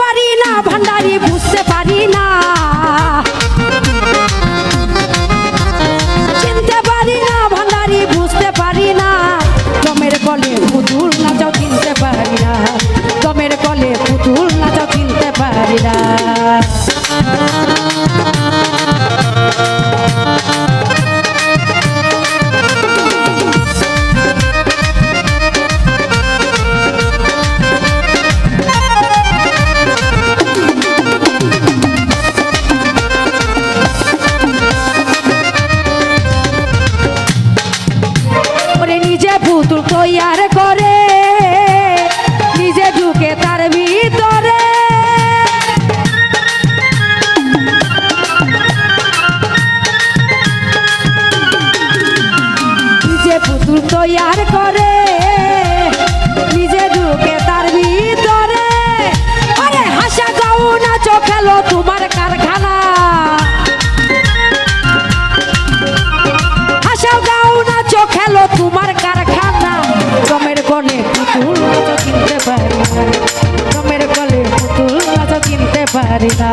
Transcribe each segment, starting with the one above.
পারি না ভান্ডারি বুঝতে পুতুল কই আর পারি না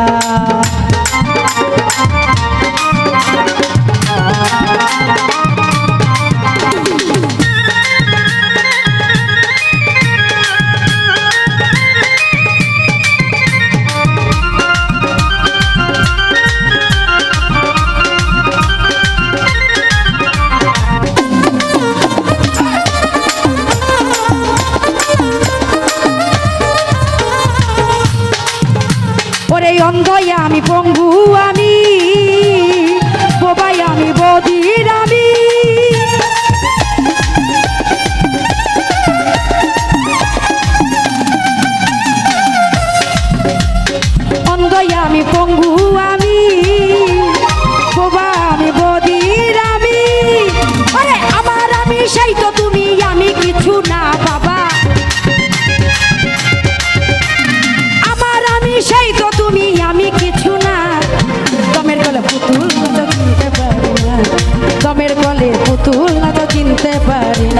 এই অন্ধয়া আমি পঙ্গু আমি।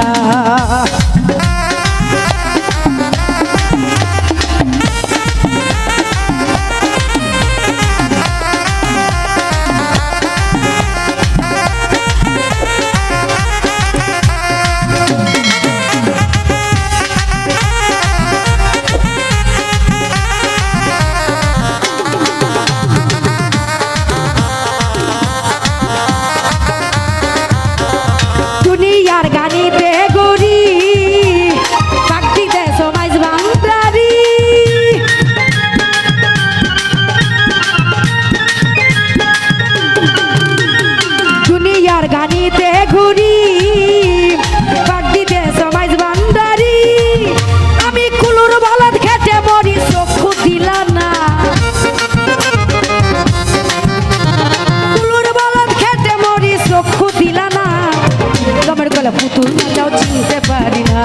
दा একটা পুতুল নাচাও চিনতে পারি না।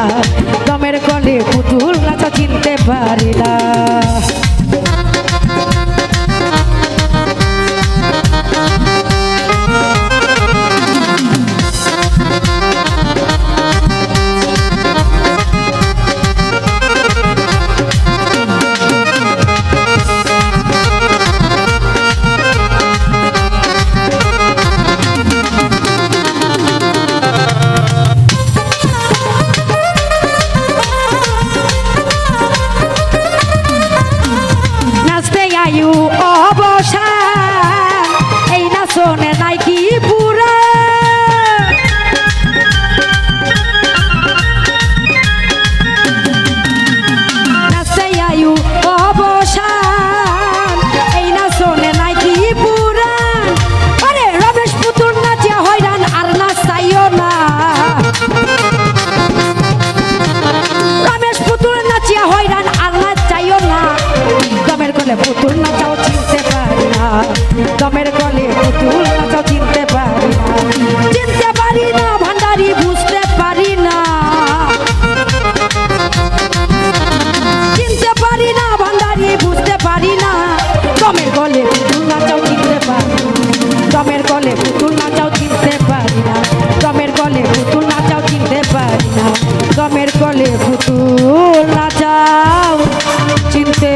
না, ভান্ডারি বুঝতে পারি না। চিনতে পারি না, ভান্ডারি বুঝতে পারি না। দমের গলে পুতুল নাচাও, চিনতে পারি দমের গলে পুতুল নাচাও, চিনতে পারি না। দমের গলে পুতুল নাচাও, চিনতে না। দমের চিনতে